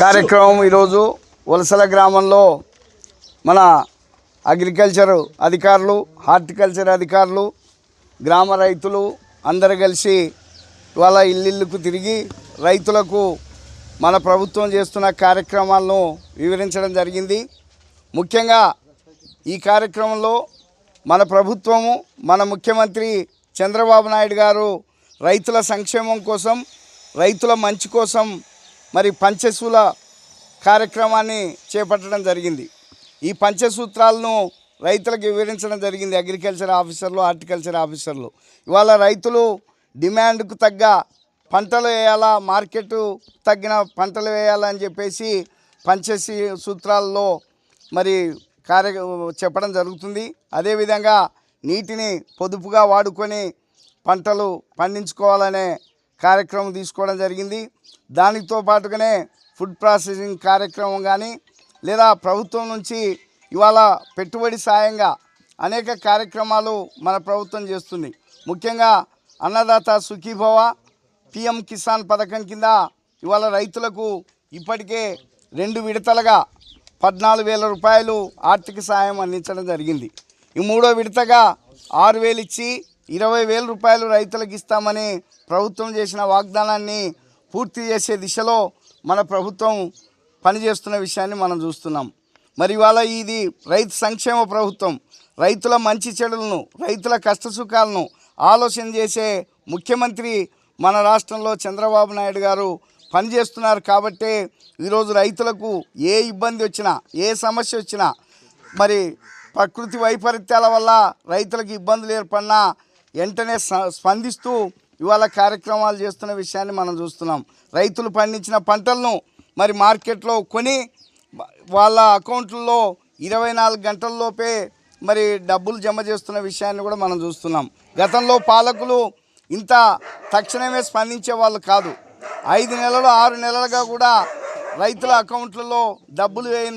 కార్యక్రమం ఈరోజు వలసల గ్రామంలో మన అగ్రికల్చర్ అధికారులు హార్టికల్చర్ అధికారులు గ్రామ రైతులు అందరు కలిసి ఇవాళ ఇల్లిల్లుకు తిరిగి రైతులకు మన ప్రభుత్వం చేస్తున్న కార్యక్రమాలను వివరించడం జరిగింది. ముఖ్యంగా ఈ కార్యక్రమంలో మన ప్రభుత్వము మన ముఖ్యమంత్రి చంద్రబాబు నాయుడు గారు రైతుల సంక్షేమం కోసం రైతుల మంచి కోసం మరి పంచశూల కార్యక్రమాన్ని చేపట్టడం జరిగింది. ఈ పంచసూత్రాలను రైతులకు వివరించడం జరిగింది అగ్రికల్చర్ ఆఫీసర్లు హార్టికల్చర్ ఆఫీసర్లు. ఇవాళ రైతులు డిమాండ్కు తగ్గ పంటలు వేయాలా మార్కెట్ తగ్గిన పంటలు వేయాలని చెప్పేసి పంచశీ సూత్రాల్లో మరి కార్య చెప్పడం జరుగుతుంది. అదేవిధంగా నీటిని పొదుపుగా వాడుకొని పంటలు పండించుకోవాలనే కార్యక్రమం తీసుకోవడం జరిగింది. దానితో పాటుగానే ఫుడ్ ప్రాసెసింగ్ కార్యక్రమం కానీ లేదా ప్రభుత్వం నుంచి ఇవాళ పెట్టుబడి సాయంగా అనేక కార్యక్రమాలు మన ప్రభుత్వం చేస్తుంది. ముఖ్యంగా అన్నదాత సుఖీభవ పిఎం కిసాన్ పథకం కింద ఇవాళ రైతులకు ఇప్పటికే రెండు విడతలుగా పద్నాలుగు వేల రూపాయలు ఆర్థిక సాయం అందించడం జరిగింది. ఈ మూడో విడతగా ఆరు వేలు ఇచ్చి ఇరవై వేల రూపాయలు రైతులకు ఇస్తామని ప్రభుత్వం చేసిన వాగ్దానాన్ని పూర్తి చేసే దిశలో మన ప్రభుత్వం పనిచేస్తున్న విషయాన్ని మనం చూస్తున్నాం. మరి ఇవాళ ఇది రైతు సంక్షేమ ప్రభుత్వం. రైతుల మంచి చెడులను రైతుల కష్టసుఖాలను ఆలోచన చేసే ముఖ్యమంత్రి మన రాష్ట్రంలో చంద్రబాబు నాయుడు గారు పనిచేస్తున్నారు కాబట్టే ఈరోజు రైతులకు ఏ ఇబ్బంది వచ్చినా ఏ సమస్య వచ్చినా మరి ప్రకృతి వైపరీత్యాల వల్ల రైతులకు ఇబ్బందులు ఏర్పడినా వెంటనే స్పందిస్తూ ఇవాళ కార్యక్రమాలు చేస్తున్న విషయాన్ని మనం చూస్తున్నాం. రైతులు పండించిన పంటలను మరి మార్కెట్లో కొని వాళ్ళ అకౌంట్లలో ఇరవై నాలుగు గంటల్లోపే మరి డబ్బులు జమ చేస్తున్న విషయాన్ని కూడా మనం చూస్తున్నాం. గతంలో పాలకులు ఇంత తక్షణమే స్పందించే వాళ్ళు కాదు. ఐదు నెలలు ఆరు నెలలుగా కూడా రైతుల అకౌంట్లలో డబ్బులు వేయని